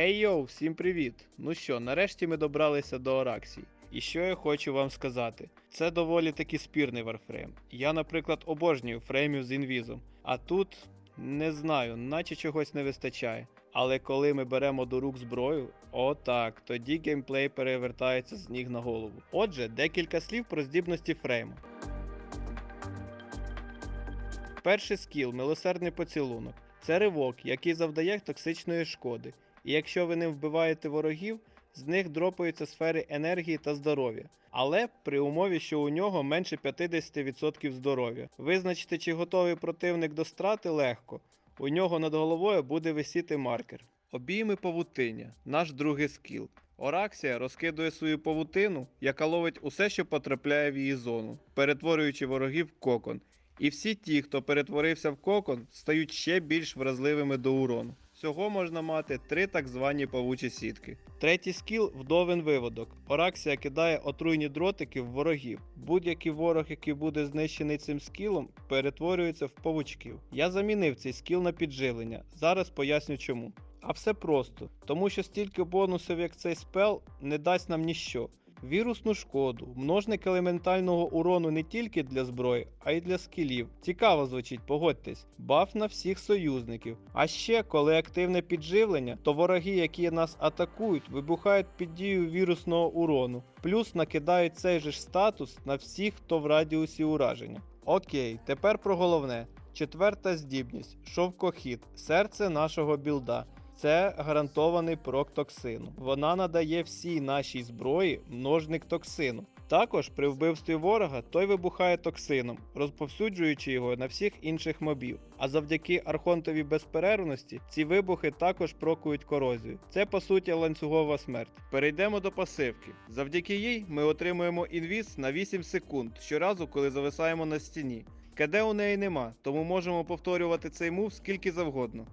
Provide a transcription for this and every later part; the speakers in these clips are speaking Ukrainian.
Хей йоу, всім привіт! Ну що, нарешті ми добралися до Ораксії. І що я хочу вам сказати? Це доволі таки спірний варфрейм. Я, наприклад, обожнюю фреймів з інвізом, а тут не знаю, наче чогось не вистачає. Але коли ми беремо до рук зброю, о так, тоді геймплей перевертається з ніг на голову. Отже, декілька слів про здібності фрейму. Перший скіл милосердний поцілунок. Це ривок, який завдає токсичної шкоди. І якщо ви ним вбиваєте ворогів, з них дропаються сфери енергії та здоров'я. Але при умові, що у нього менше 50% здоров'я. Визначити, чи готовий противник до страти легко. У нього над головою буде висіти маркер. Обійми павутиння, наш другий скіл. Ораксія розкидує свою павутину, яка ловить усе, що потрапляє в її зону, перетворюючи ворогів в кокон. І всі ті, хто перетворився в кокон, стають ще більш вразливими до урону. Всього можна мати три так звані павучі сітки. Третій скіл вдовин виводок. Ораксія кидає отруйні дротики в ворогів. Будь-який ворог, який буде знищений цим скілом, перетворюється в павучків. Я замінив цей скіл на підживлення. Зараз поясню чому. А все просто, тому що стільки бонусів, як цей спел, не дасть нам ніщо. Вірусну шкоду, множник елементального урону не тільки для зброї, а й для скілів. Цікаво звучить, погодьтесь. Баф на всіх союзників. А ще, коли активне підживлення, то вороги, які нас атакують, вибухають під дією вірусного урону, плюс накидають цей же ж статус на всіх, хто в радіусі ураження. Окей, тепер про головне. Четверта здібність шовкохід, серце нашого білда. Це гарантований прок токсину. Вона надає всій нашій зброї множник токсину. Також при вбивстві ворога той вибухає токсином, розповсюджуючи його на всіх інших мобів. А завдяки архонтовій безперервності ці вибухи також прокують корозію. Це по суті ланцюгова смерть. Перейдемо до пасивки. Завдяки їй ми отримуємо інвіз на 8 секунд щоразу, коли зависаємо на стіні. КД у неї нема, тому можемо повторювати цей мув скільки завгодно.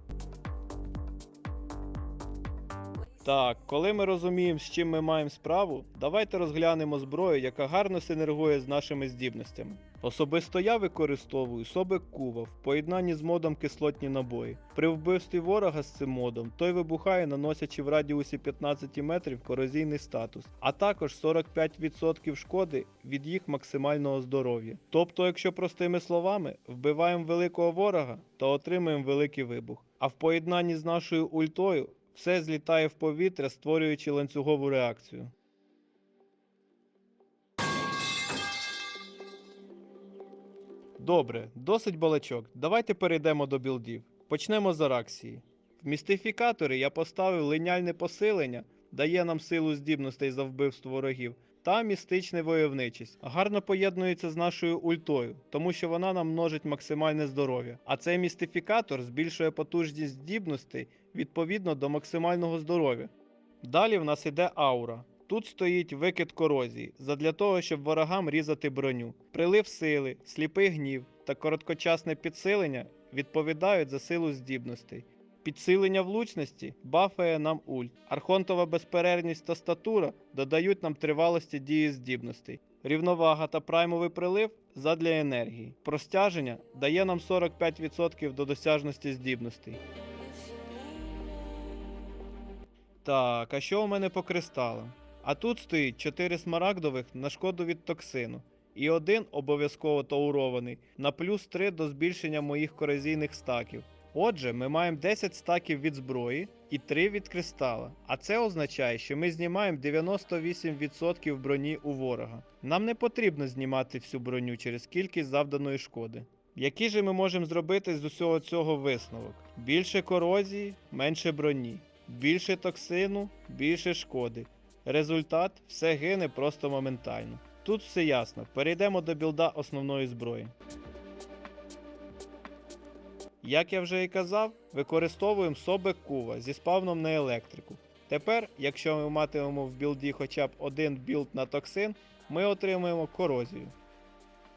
Так, коли ми розуміємо, з чим ми маємо справу, давайте розглянемо зброю, яка гарно синергує з нашими здібностями. Особисто я використовую Собек Кува в поєднанні з модом кислотні набої. При вбивстві ворога з цим модом той вибухає, наносячи в радіусі 15 метрів корозійний статус, а також 45% шкоди від їх максимального здоров'я. Тобто, якщо простими словами, вбиваємо великого ворога, то отримуємо великий вибух. А в поєднанні з нашою ультою все злітає в повітря, створюючи ланцюгову реакцію. Добре, досить балачок. Давайте перейдемо до білдів. Почнемо з Араксії. В містифікаторі я поставив линяльне посилення, дає нам силу здібностей за вбивство ворогів, та містичне войовничість. Гарно поєднується з нашою ультою, тому що вона нам множить максимальне здоров'я. А цей містифікатор збільшує потужність здібностей відповідно до максимального здоров'я. Далі в нас іде аура. Тут стоїть викид корозії, задля того, щоб ворогам різати броню. Прилив сили, сліпий гнів та короткочасне підсилення відповідають за силу здібностей. Підсилення влучності бафає нам ульт. Архонтова безперервність та статура додають нам тривалості дії здібностей. Рівновага та праймовий прилив задля енергії. Простяження дає нам 45% до досяжності здібностей. Так, а що у мене по кристалам? А тут стоїть 4 смарагдових на шкоду від токсину. І один обов'язково таурований на плюс 3 до збільшення моїх корозійних стаків. Отже, ми маємо 10 стаків від зброї і 3 від кристала. А це означає, що ми знімаємо 98% броні у ворога. Нам не потрібно знімати всю броню через кількість завданої шкоди. Який же ми можемо зробити з усього цього висновок? Більше корозії, менше броні, більше токсину, більше шкоди. Результат все гине просто моментально. Тут все ясно. Перейдемо до білда основної зброї. Як я вже і казав, використовуємо собек кува зі спавном на електрику. Тепер, якщо ми матимемо в білді хоча б один білд на токсин, ми отримуємо корозію.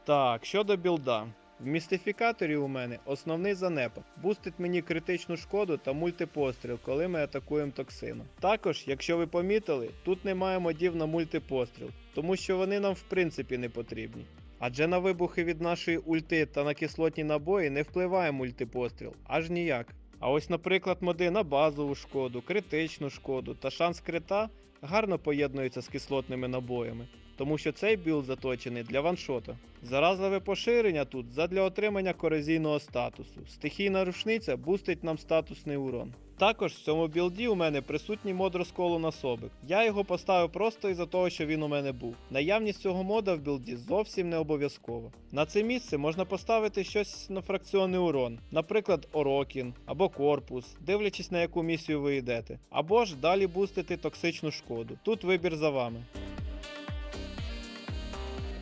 Так, щодо білда. В містифікаторі у мене основний занепад. Бустить мені критичну шкоду та мультипостріл, коли ми атакуємо токсином. Також, якщо ви помітили, тут немає модів на мультипостріл, тому що вони нам в принципі не потрібні. Адже на вибухи від нашої ульти та на кислотні набої не впливає мультипостріл, аж ніяк. А ось, наприклад, моди на базову шкоду, критичну шкоду та шанс крита гарно поєднуються з кислотними набоями, тому що цей білд заточений для ваншота. Заразливе поширення тут задля отримання корозійного статусу. Стихійна рушниця бустить нам статусний урон. Також в цьому білді у мене присутній мод розколу на собик. Я його поставив просто із-за того, що він у мене був. Наявність цього мода в білді зовсім не обов'язкова. На це місце можна поставити щось на фракціонний урон, наприклад, Орокін або корпус, дивлячись на яку місію ви йдете, або ж далі бустити токсичну шкоду. Тут вибір за вами.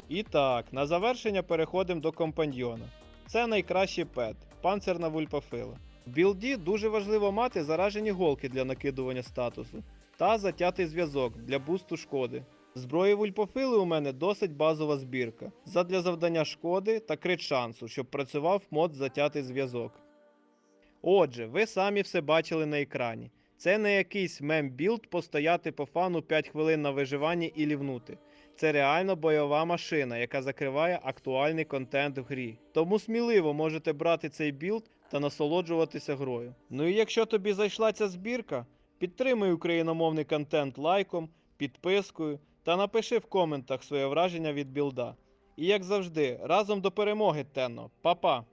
І так, на завершення переходимо до компаньйона. Це найкращий пет, панцирна вульпафила. В білді дуже важливо мати заражені голки для накидування статусу та затятий зв'язок для бусту шкоди. Зброї вульпофили у мене досить базова збірка задля завдання шкоди та крит шансу, щоб працював мод затятий зв'язок. Отже, ви самі все бачили на екрані. Це не якийсь мем-білд постояти по фану 5 хвилин на виживанні і лівнути. Це реально бойова машина, яка закриває актуальний контент в грі. Тому сміливо можете брати цей білд та насолоджуватися грою. Ну і якщо тобі зайшла ця збірка, підтримуй україномовний контент лайком, підпискою та напиши в коментах своє враження від білда. І як завжди, разом до перемоги, Тенно. Па-па!